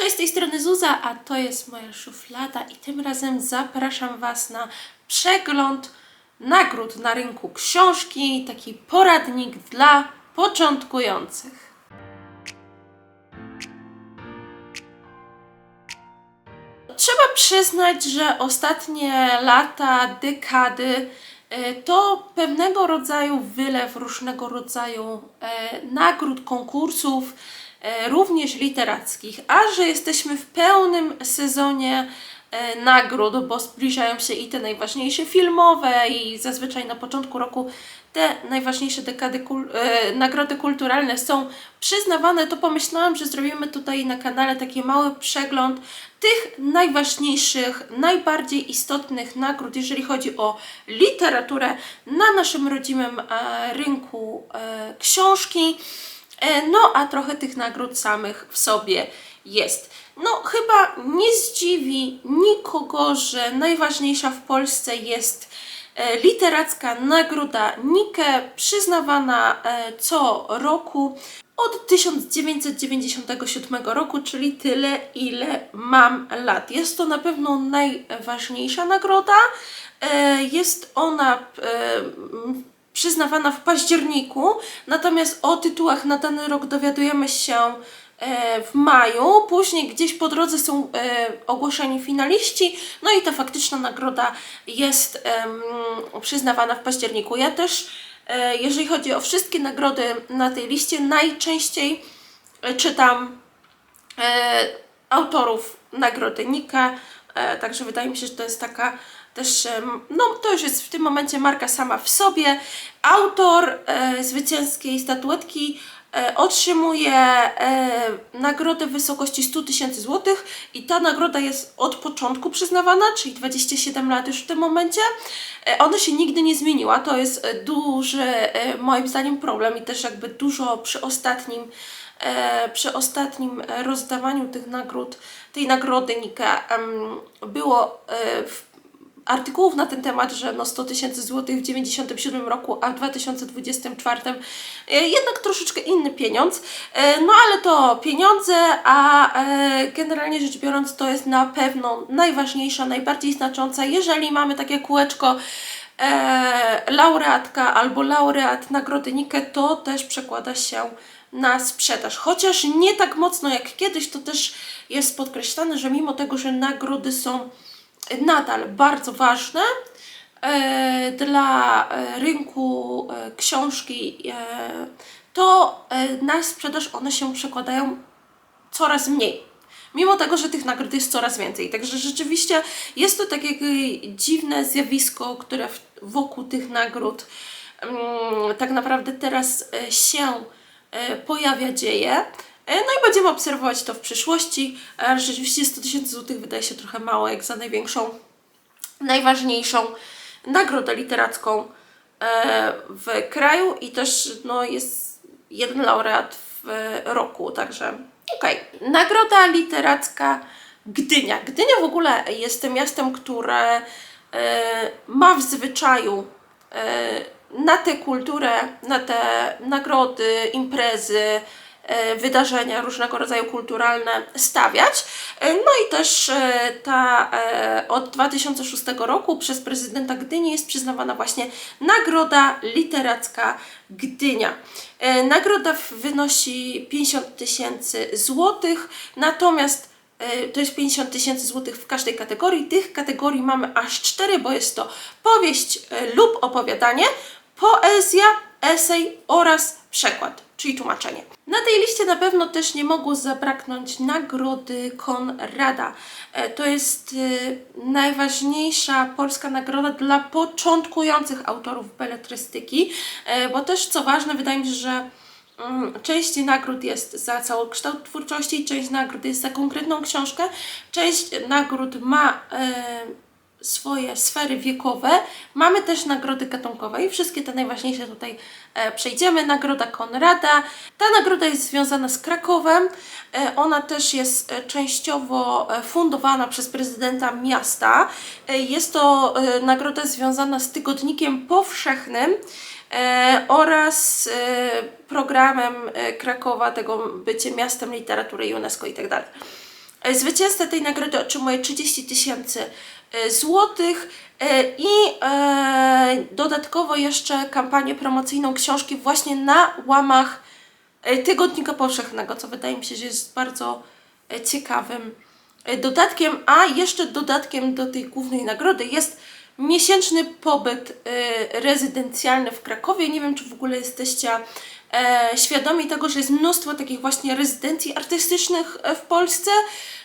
Cześć, z tej strony Zuza, a to jest moja szuflada i tym razem zapraszam Was na przegląd nagród na rynku książki, taki poradnik dla początkujących. Trzeba przyznać, że ostatnie lata, dekady e, to pewnego rodzaju wylew różnego rodzaju e, nagród, konkursów, również literackich, a że jesteśmy w pełnym sezonie e, nagród, bo zbliżają się i te najważniejsze filmowe i zazwyczaj na początku roku te najważniejsze dekady kul- e, nagrody kulturalne są przyznawane, to pomyślałam, że zrobimy tutaj na kanale taki mały przegląd tych najważniejszych, najbardziej istotnych nagród, jeżeli chodzi o literaturę na naszym rodzimym e, rynku e, książki. E, No, a trochę tych nagród samych w sobie jest. No, chyba nie zdziwi nikogo, że najważniejsza w Polsce jest e, literacka nagroda Nike, przyznawana e, co roku od 1997 roku, czyli tyle, ile mam lat. Jest to na pewno najważniejsza nagroda. Jest ona przyznawana w październiku, natomiast o tytułach na dany rok dowiadujemy się e, w maju, później gdzieś po drodze są e, ogłoszeni finaliści, no i ta faktyczna nagroda jest przyznawana w październiku. Ja też, e, jeżeli chodzi o wszystkie nagrody na tej liście, najczęściej czytam autorów nagrody Nika, także wydaje mi się, że to jest taka też, em, no to już jest w tym momencie marka sama w sobie. Autor e, zwycięskiej statuetki e, otrzymuje e, nagrodę w wysokości 100 tysięcy złotych i ta nagroda jest od początku przyznawana, czyli 27 lat już w tym momencie. E, ona się nigdy nie zmieniła, to jest e, duży e, moim zdaniem problem i też jakby dużo przy ostatnim e, przy ostatnim e, rozdawaniu tych nagród, tej nagrody Nika było e, w artykułów na ten temat, że no 100 tysięcy złotych w 97 roku, a w 2024 e, jednak troszeczkę inny pieniądz. E, No ale to pieniądze, a e, generalnie rzecz biorąc to jest na pewno najważniejsza, najbardziej znacząca, jeżeli mamy takie kółeczko laureatka albo laureat nagrody Nike, to też przekłada się na sprzedaż. Chociaż nie tak mocno jak kiedyś, to też jest podkreślane, że mimo tego, że nagrody są nadal bardzo ważne e, dla e, rynku e, książki, to na sprzedaż one się przekładają coraz mniej. Mimo tego, że tych nagród jest coraz więcej. Także rzeczywiście jest to takie dziwne zjawisko, które wokół tych nagród mm, tak naprawdę teraz się pojawia, dzieje. E, No i będziemy obserwować to w przyszłości. E, Rzeczywiście 100 tysięcy złotych wydaje się trochę mało, jak za największą, najważniejszą nagrodę literacką e, w kraju i też no, jest jeden laureat w roku, także okej. Nagroda literacka Gdynia. Gdynia w ogóle jest tym miastem, które ma w zwyczaju na tę kulturę, na te nagrody, imprezy, wydarzenia różnego rodzaju kulturalne stawiać. E, No i też e, ta e, od 2006 roku przez prezydenta Gdyni jest przyznawana właśnie Nagroda Literacka Gdynia. E, Nagroda wynosi 50 tysięcy złotych, natomiast e, to jest 50 tysięcy złotych w każdej kategorii. Tych kategorii mamy aż cztery, bo jest to powieść e, lub opowiadanie, poezja, esej oraz przekład, czyli tłumaczenie. Na tej liście na pewno też nie mogło zabraknąć nagrody Konrada. E, To jest e, najważniejsza polska nagroda dla początkujących autorów beletrystyki, e, bo też co ważne, wydaje mi się, że Mm, Część nagród jest za całokształt twórczości, część nagród jest za konkretną książkę, część nagród ma swoje sfery wiekowe. Mamy też nagrody gatunkowe i wszystkie te najważniejsze tutaj e, przejdziemy. Nagroda Konrada. Ta nagroda jest związana z Krakowem. E, ona też jest e, częściowo e, fundowana przez prezydenta miasta. E, jest to e, nagroda związana z tygodnikiem powszechnym e, oraz e, programem e, Krakowa, tego bycie miastem literatury UNESCO i tak Zwycięzca tej nagrody otrzymuje 30 tysięcy e, złotych e, i e, dodatkowo jeszcze kampanię promocyjną książki właśnie na łamach e, Tygodnika Powszechnego, co wydaje mi się, że jest bardzo e, ciekawym e, dodatkiem, a jeszcze dodatkiem do tej głównej nagrody jest miesięczny pobyt e, rezydencjalny w Krakowie. Nie wiem, czy w ogóle jesteście e, świadomi tego, że jest mnóstwo takich właśnie rezydencji artystycznych e, w Polsce,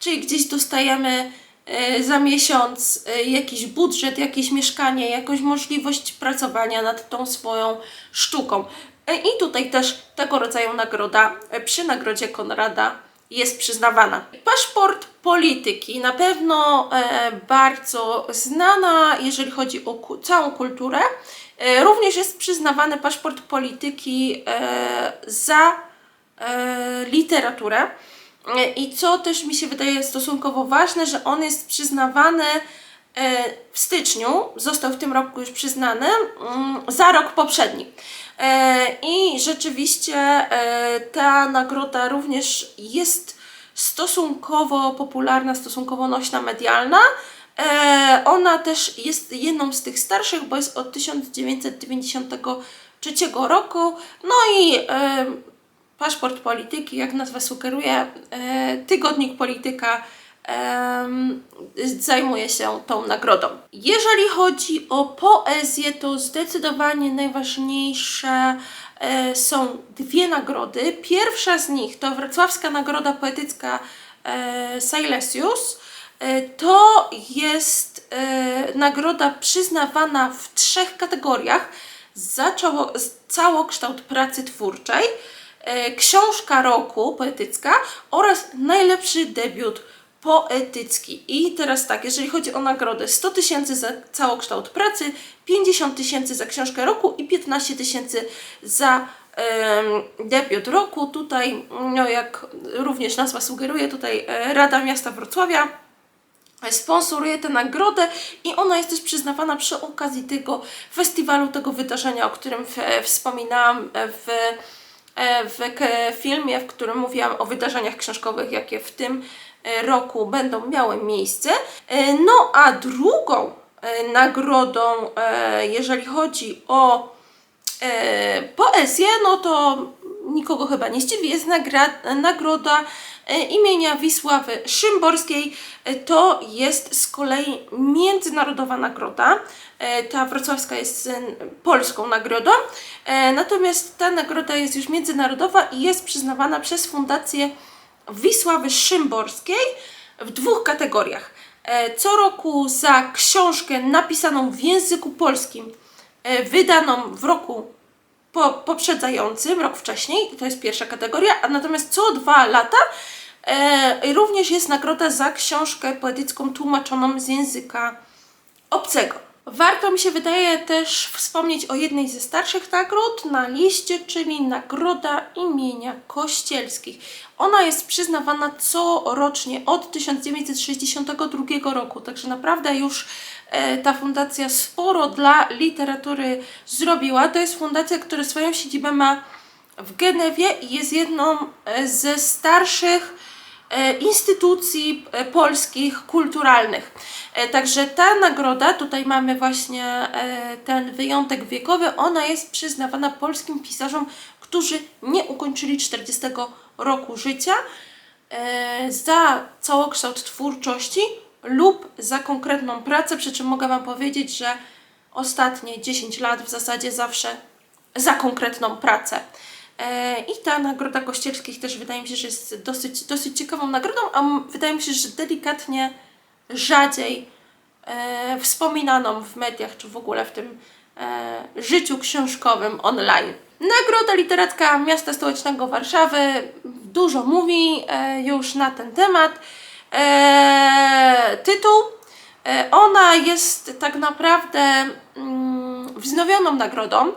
czyli gdzieś dostajemy e, za miesiąc e, jakiś budżet, jakieś mieszkanie, jakąś możliwość pracowania nad tą swoją sztuką. I tutaj też tego rodzaju nagroda przy nagrodzie Konrada jest przyznawana. Paszport polityki, na pewno bardzo znana, jeżeli chodzi o całą kulturę. E, również jest przyznawany paszport polityki e, za e, literaturę. I co też mi się wydaje stosunkowo ważne, że on jest przyznawany w styczniu, został w tym roku już przyznany mm, za rok poprzedni. I rzeczywiście ta nagroda również jest stosunkowo popularna, stosunkowo nośna, medialna. E, Ona też jest jedną z tych starszych, bo jest od 1993 roku. No i e, paszport polityki, jak nazwa sugeruje, e, tygodnik polityka em, zajmuje się tą nagrodą. Jeżeli chodzi o poezję, to zdecydowanie najważniejsze e, są dwie nagrody. Pierwsza z nich to Wrocławska Nagroda Poetycka e, Silesius. E, To jest e, nagroda przyznawana w trzech kategoriach za cało, całokształt pracy twórczej, e, książka roku poetycka oraz najlepszy debiut poetycki. I teraz tak, jeżeli chodzi o nagrodę, 100 tysięcy za całokształt pracy, 50 tysięcy za książkę roku i 15 tysięcy za debiut roku. Tutaj, no jak również nazwa sugeruje, tutaj Rada Miasta Wrocławia sponsoruje tę nagrodę i ona jest też przyznawana przy okazji tego festiwalu, tego wydarzenia, o którym w, wspominałam w, w k- filmie, w którym mówiłam o wydarzeniach książkowych, jakie w tym e, roku będą miały miejsce. E, No a drugą e, nagrodą, e, jeżeli chodzi o e, poezję, no to nikogo chyba nie zdziwi, jest nagroda e, imienia Wisławy Szymborskiej. E, To jest z kolei międzynarodowa nagroda. E, Ta wrocławska jest e, polską nagrodą, e, natomiast ta nagroda jest już międzynarodowa i jest przyznawana przez Fundację Wisławy Szymborskiej w dwóch kategoriach. E, Co roku za książkę napisaną w języku polskim, e, wydaną w roku po, poprzedzającym, rok wcześniej, to jest pierwsza kategoria, a natomiast co dwa lata e, również jest nagroda za książkę poetycką tłumaczoną z języka obcego. Warto mi się wydaje też wspomnieć o jednej ze starszych nagród na liście, czyli Nagroda imienia Kościelskich. Ona jest przyznawana corocznie od 1962 roku, także naprawdę już e, ta fundacja sporo dla literatury zrobiła. To jest fundacja, która swoją siedzibę ma w Genewie i jest jedną e, ze starszych instytucji e, polskich kulturalnych. E, Także ta nagroda, tutaj mamy właśnie e, ten wyjątek wiekowy, ona jest przyznawana polskim pisarzom, którzy nie ukończyli 40 roku życia e, za całokształt twórczości lub za konkretną pracę, przy czym mogę Wam powiedzieć, że ostatnie 10 lat w zasadzie zawsze za konkretną pracę. E, I ta nagroda Kościelskich też wydaje mi się, że jest dosyć, dosyć ciekawą nagrodą, a wydaje mi się, że delikatnie rzadziej e, wspominaną w mediach, czy w ogóle w tym e, życiu książkowym online. Nagroda Literacka Miasta Stołecznego Warszawy dużo mówi e, już na ten temat. E, tytuł E, Ona jest tak naprawdę mm, wznowioną nagrodą,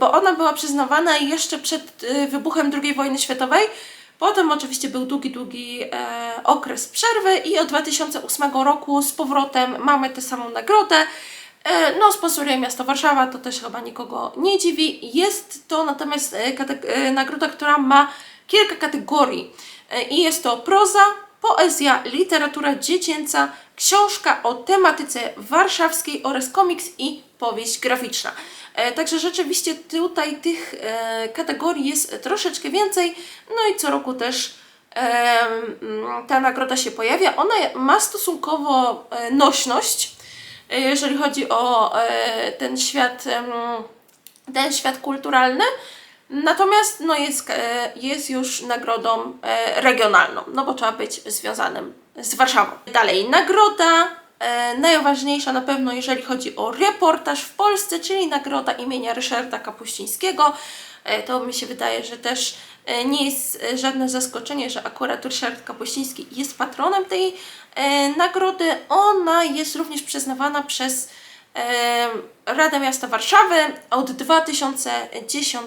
bo ona była przyznawana jeszcze przed e, wybuchem II wojny światowej. Potem oczywiście był długi, długi e, okres przerwy i od 2008 roku z powrotem mamy tę samą nagrodę. E, No, sponsoruje miasto Warszawa, to też chyba nikogo nie dziwi. Jest to natomiast e, e, nagroda, która ma kilka kategorii. E, I jest to proza, poezja, literatura dziecięca, książka o tematyce warszawskiej oraz komiks i powieść graficzna. E, Także rzeczywiście tutaj tych e, kategorii jest troszeczkę więcej, no i co roku też em, ta nagroda się pojawia. Ona ma stosunkowo e, nośność, e, jeżeli chodzi o e, ten świat, ten świat kulturalny. Natomiast no jest, e, jest już nagrodą e, regionalną, no bo trzeba być związanym z Warszawą. Dalej, nagroda e, najważniejsza na pewno, jeżeli chodzi o reportaż w Polsce, czyli nagroda imienia Ryszarda Kapuścińskiego. E, To mi się wydaje, że też e, nie jest e, żadne zaskoczenie, że akurat Ryszard Kapuściński jest patronem tej e, nagrody. Ona jest również przyznawana przez e, Radę Miasta Warszawy od 2010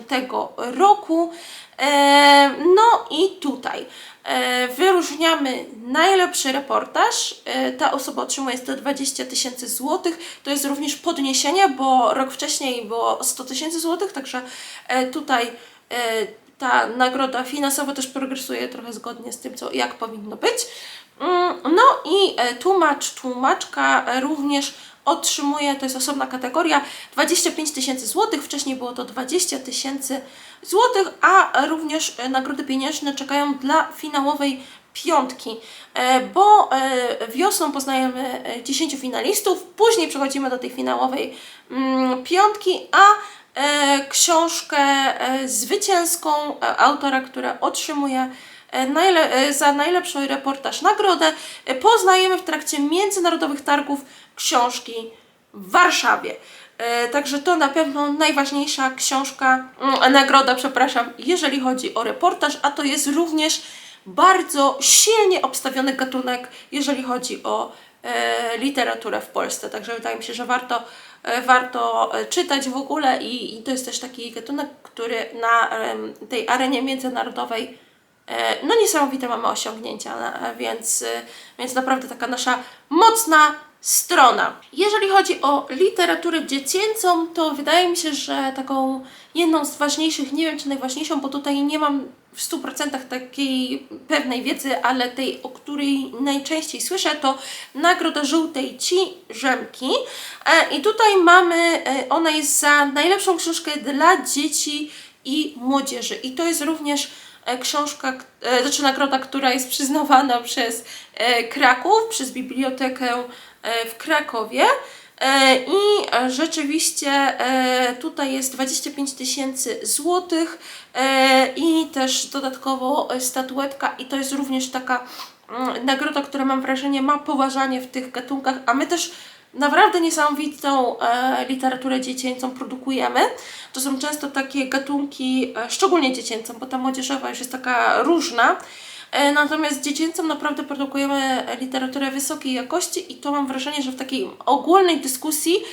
roku. E, No i tutaj e, wyróżniamy najlepszy reportaż. E, Ta osoba otrzymuje 120 tysięcy złotych. To jest również podniesienie, bo rok wcześniej było 100 tysięcy złotych, także tutaj ta nagroda finansowo też progresuje trochę zgodnie z tym, co jak powinno być. Mm, No i tłumacz, tłumaczka również otrzymuje, to jest osobna kategoria, 25 tysięcy złotych, wcześniej było to 20 tysięcy złotych, a również e, nagrody pieniężne czekają dla finałowej piątki, e, bo e, wiosną poznajemy e, 10 finalistów, później przechodzimy do tej finałowej mm, piątki, a książkę e, zwycięską e, autora, która otrzymuje e, e, za najlepszy reportaż nagrodę, e, poznajemy w trakcie międzynarodowych targów książki w Warszawie. E, Także to na pewno najważniejsza książka, mm, nagroda, przepraszam, jeżeli chodzi o reportaż, a to jest również bardzo silnie obstawiony gatunek, jeżeli chodzi o e, literaturę w Polsce. Także wydaje mi się, że warto, e, warto e, czytać w ogóle i, i to jest też taki gatunek, który na tej arenie międzynarodowej e, no niesamowite mamy osiągnięcia, więc, e, więc naprawdę taka nasza mocna strona. Jeżeli chodzi o literaturę dziecięcą, to wydaje mi się, że taką jedną z ważniejszych, nie wiem czy najważniejszą, bo tutaj nie mam w 100% takiej pewnej wiedzy, ale tej, o której najczęściej słyszę, to Nagroda Żółtej Ci Rzemki. E, I tutaj mamy, e, ona jest za najlepszą książkę dla dzieci i młodzieży. I to jest również e, książka, znaczy nagroda, która jest przyznawana przez Kraków, przez bibliotekę w Krakowie. E, I e, rzeczywiście e, tutaj jest 25 tysięcy złotych e, i też dodatkowo e, statuetka i to jest również taka mm, nagroda, która mam wrażenie ma poważanie w tych gatunkach, a my też naprawdę niesamowitą e, literaturę dziecięcą produkujemy. To są często takie gatunki, e, szczególnie dziecięcą, bo ta młodzieżowa już jest taka różna. E, Natomiast dziecięcą naprawdę produkujemy literaturę wysokiej jakości i to mam wrażenie, że w takiej ogólnej dyskusji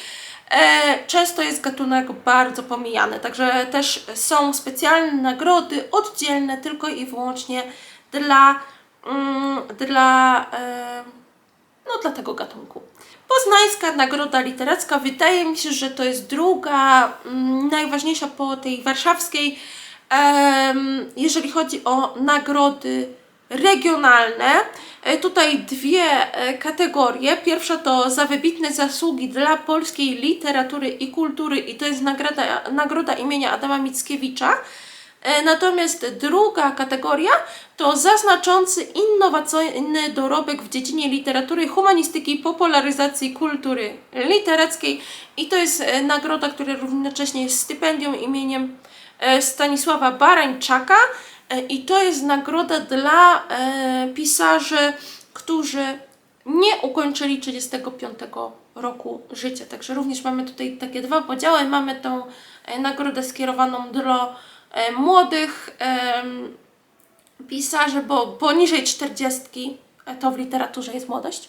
e, często jest gatunek bardzo pomijany. Także też są specjalne nagrody oddzielne tylko i wyłącznie dla, mm, dla, e, no, dla tego gatunku. Poznańska Nagroda Literacka wydaje mi się, że to jest druga mm, najważniejsza po tej warszawskiej, jeżeli chodzi o nagrody regionalne. E, Tutaj dwie e, kategorie. Pierwsza to za wybitne zasługi dla polskiej literatury i kultury i to jest nagroda, nagroda imienia Adama Mickiewicza. E, Natomiast druga kategoria to zaznaczący innowacyjny dorobek w dziedzinie literatury, humanistyki, popularyzacji kultury literackiej i to jest nagroda, która równocześnie jest stypendium imieniem Stanisława Barańczaka i to jest nagroda dla e, pisarzy, którzy nie ukończyli 35 roku życia. Także również mamy tutaj takie dwa podziały. Mamy tą e, nagrodę skierowaną do e, młodych pisarzy, bo poniżej 40 e, to w literaturze jest młodość.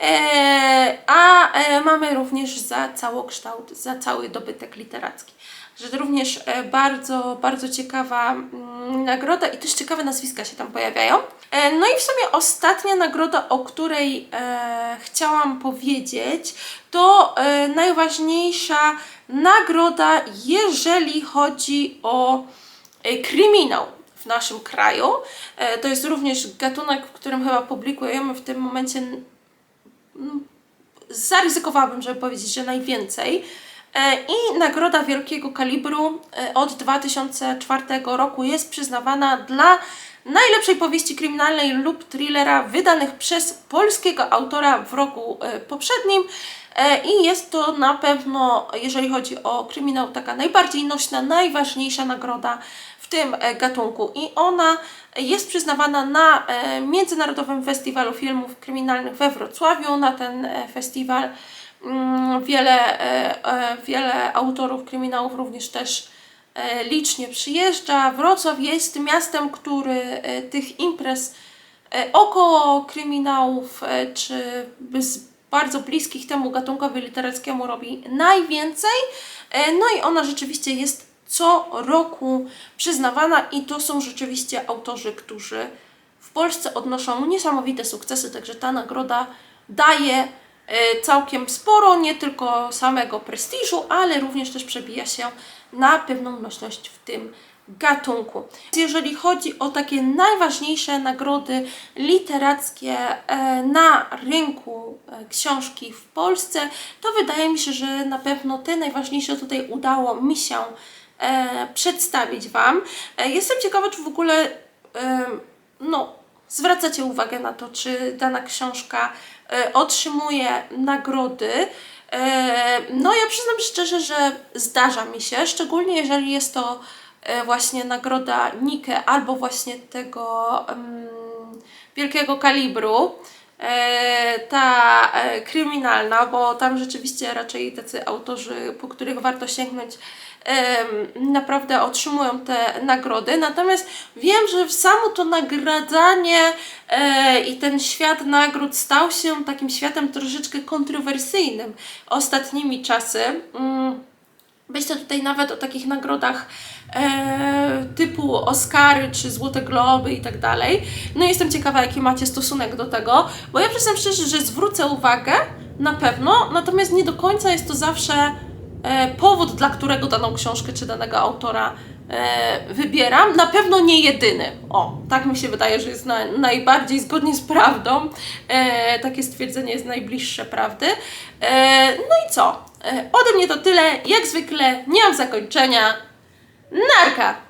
E, a e, mamy również za całokształt, za cały dobytek literacki. Że również e, bardzo, bardzo ciekawa mm, nagroda i też ciekawe nazwiska się tam pojawiają. E, no i w sumie ostatnia nagroda, o której e, chciałam powiedzieć, to najważniejsza nagroda, jeżeli chodzi o kryminał w naszym kraju. To jest również gatunek, w którym chyba publikujemy w tym momencie zaryzykowałabym, żeby powiedzieć, że najwięcej. E, I nagroda wielkiego kalibru e, od 2004 roku jest przyznawana dla najlepszej powieści kryminalnej lub thrillera wydanych przez polskiego autora w roku e, poprzednim. I jest to na pewno, jeżeli chodzi o kryminał, taka najbardziej nośna, najważniejsza nagroda w tym gatunku. I ona jest przyznawana na Międzynarodowym Festiwalu Filmów Kryminalnych we Wrocławiu. Na ten festiwal wiele, e, e, wiele autorów kryminałów również też e, licznie przyjeżdża. Wrocław jest miastem, który tych imprez około kryminałów, czy bardzo bliskich temu gatunkowi literackiemu robi najwięcej. No i ona rzeczywiście jest co roku przyznawana i to są rzeczywiście autorzy, którzy w Polsce odnoszą niesamowite sukcesy, także ta nagroda daje całkiem sporo, nie tylko samego prestiżu, ale również też przebija się na pewną nośność w tym gatunku. Jeżeli chodzi o takie najważniejsze nagrody literackie e, na rynku e, książki w Polsce, to wydaje mi się, że na pewno te najważniejsze tutaj udało mi się e, przedstawić Wam. E, jestem ciekawa, czy w ogóle e, no, zwracacie uwagę na to, czy dana książka e, otrzymuje nagrody. E, No, ja przyznam szczerze, że zdarza mi się, szczególnie jeżeli jest to e, właśnie nagroda Nike albo właśnie tego wielkiego kalibru. Ta kryminalna, bo tam rzeczywiście raczej tacy autorzy, po których warto sięgnąć, naprawdę otrzymują te nagrody. Natomiast wiem, że samo to nagradzanie e, i ten świat nagród stał się takim światem troszeczkę kontrowersyjnym ostatnimi czasy. Mm. Myślę tutaj nawet o takich nagrodach e, typu Oscary czy Złote Globy i tak dalej. No jestem ciekawa, jaki macie stosunek do tego, bo ja przyznam szczerze, że zwrócę uwagę na pewno, natomiast nie do końca jest to zawsze powód, dla którego daną książkę czy danego autora e, wybieram. Na pewno nie jedyny. O, tak mi się wydaje, że jest na, najbardziej zgodnie z prawdą. E, takie stwierdzenie jest najbliższe prawdy. E, no i co? E, ode mnie to tyle. Jak zwykle nie mam zakończenia. Narka!